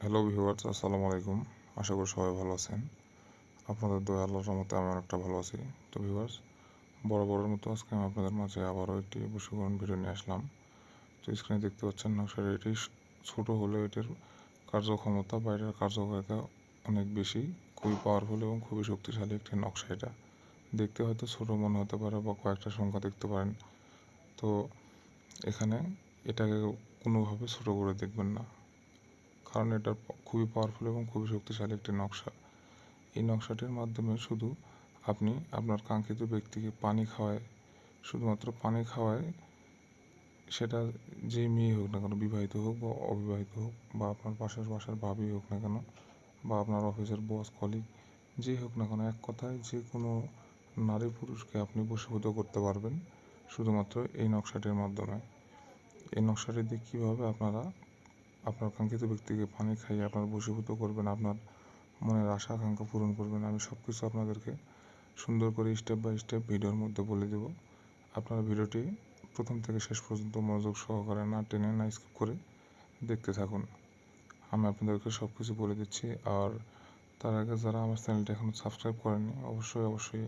Hello viewers আসসালামু আলাইকুম। আশা করি সবাই ভালো আছেন। আপনাদের দয়া, আল্লাহর রহমতে আমি অনেকটা ভালো আছি। তো ভিউয়ার্স বড় বড়ের মতো আজকে আমি আপনাদের মাঝে আবারও একটি বসীকরণ ভিডিও নিয়ে আসলাম। তো স্ক্রিনে দেখতে পাচ্ছেন নকশার এটি ছোট হলেও এটির কার্যক্ষমতা বা এটার কার্যকারিতা অনেক বেশি, খুবই পাওয়ারফুল এবং খুবই শক্তিশালী একটি নকশা এটা। দেখতে হয়তো ছোট মনে হতে পারে বা কয়েকটা সংখ্যা দেখতে পারেন। তো এখানে এটাকে কোনোভাবে ছোট করে দেখবেন না। কারণ এটা খুবই পাওয়ারফুল এবং খুবই শক্তিশালী একটি নকশা। এই নকশাটির মাধ্যমে শুধু আপনি আপনার কাঙ্ক্ষিত ব্যক্তিকে পানি খাওয়ায়, শুধুমাত্র পানি খাওয়ায় সেটা যে মেয়ে হোক না কেন, বিবাহিত হোক বা অবিবাহিত হোক বা আপনার পাশের বাসার ভাবি হোক না কেন বা আপনার অফিসের বস কলিগ যেই হোক না কেন, এক কথায় যে কোনো নারী পুরুষকে আপনি বশীভূত করতে পারবেন শুধুমাত্র এই নকশাটির মাধ্যমে। এই নকশাটি দিয়ে কীভাবে আপনারা আপনার কাঙ্ক্ষিত ব্যক্তিকে পানি খাইয়ে আপনার বশীভূত করবেন, আপনার মনের আশা, আকাঙ্ক্ষা পূরণ করবেন, আমি সব কিছু আপনাদেরকে সুন্দর করে স্টেপ বাই স্টেপ ভিডিওর মধ্যে বলে দেব। আপনারা ভিডিওটি প্রথম থেকে শেষ পর্যন্ত মনোযোগ সহকারে না টেনে, না স্কিপ করে দেখতে থাকুন। আমি আপনাদেরকে সব কিছু বলে দিচ্ছি, আর তার আগে যারা আমার চ্যানেলটি এখনও সাবস্ক্রাইব করেনি অবশ্যই অবশ্যই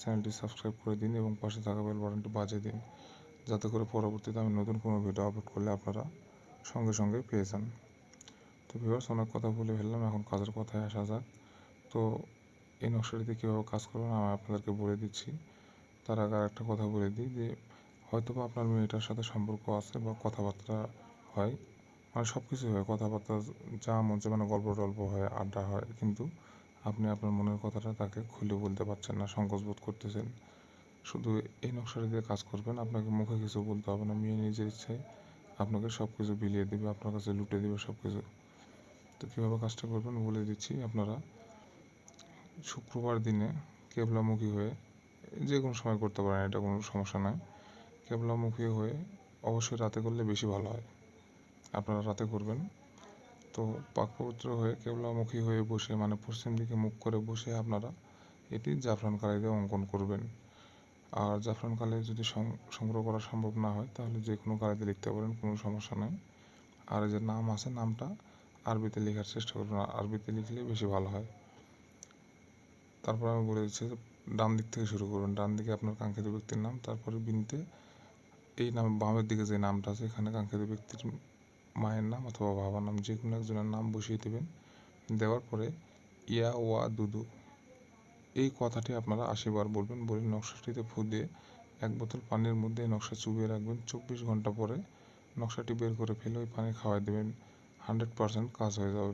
চ্যানেলটি সাবস্ক্রাইব করে দিন এবং পাশে থাকা বেল বাটনটি বাজিয়ে দিন। যাতে করে পরবর্তীতে আমি নতুন কোনো ভিডিও আপলোড করলে আপনারা সঙ্গে সঙ্গে পেয়ে যান তো ভিউয়ার্স অনেক কথা বলে ফেললাম, এখন কাজের কথায় আসা যাক। তো এই নকশাটিতে কীভাবে কাজ করবেন, আমি আপনাদেরকে বলে দিচ্ছি। তার আগে একটা কথা বলে দিই যে হয়তো বা আপনার মেয়েটার সাথে সম্পর্ক আছে বা কথাবার্তা হয় মানে সব কিছু হয়, কথাবার্তা যা মন মানে গল্প টল্প হয়, আড্ডা হয়, কিন্তু আপনি আপনার মনের কথাটা তাকে খুলে বলতে পারছেন না, সংকোচ বোধ করতেছেন। শুধু এই নকশাটি দিয়ে কাজ করবেন, আপনাকে মুখে কিছু বলতে হবে না, মেয়ে নিজের ইচ্ছায় আপনাকে সব কিছু বিলিয়ে দেবে, আপনার কাছে লুটে দেবে সব কিছু তো কীভাবে কাজটা করবেন বলে দিচ্ছি আপনারা। শুক্রবার দিনে কেবলামুখী হয়ে যে কোনো সময় করতে পারেন, এটা কোনো সমস্যা নয়। কেবলামুখী হয়ে অবশ্যই রাতে করলে বেশি ভালো হয়। আপনারা রাতে করবেন। তো পাক পবিত্র হয়ে কেবলামুখী হয়ে বসে মানে পশ্চিম দিকে মুখ করে বসে আপনারা এটি জাফরান কালি অঙ্কন করবেন। আর জাফরান কালি যদি সংগ্রহ করা সম্ভব না হয়, তাহলে যে কোনো কালিতে লিখতে পারেন, কোনো সমস্যা নেই। আর যে নাম আছে, নামটা আরবিতে লেখার চেষ্টা করবেন আরবিতে লিখলে বেশি ভালো হয়। তারপর আমি বলে দিচ্ছি, ডান দিক থেকে শুরু করবেন ডান দিকে আপনার কাঙ্ক্ষিত ব্যক্তির নাম, তারপরে বিনতে এই নাম, বামের দিকে যে নামটা আছে, এখানে কাঙ্ক্ষিত ব্যক্তির মায়ের নাম অথবা বাবার নাম, যে কোনো একজনের নাম বসিয়ে দেবেন। দেওয়ার পরে ইয়া ওয়া দুদু এই কথাটি আপনারা আশিবার বলবেন। বলে নকশাটিতে ফু দিয়ে এক বোতল পানির মধ্যে নকশা চুবিয়ে রাখবেন। চব্বিশ ঘণ্টা পরে নকশাটি বের করে ফেলে ওই পানি খাওয়াই দেবেন। হান্ড্রেড পারসেন্ট কাজ হয়ে যাবে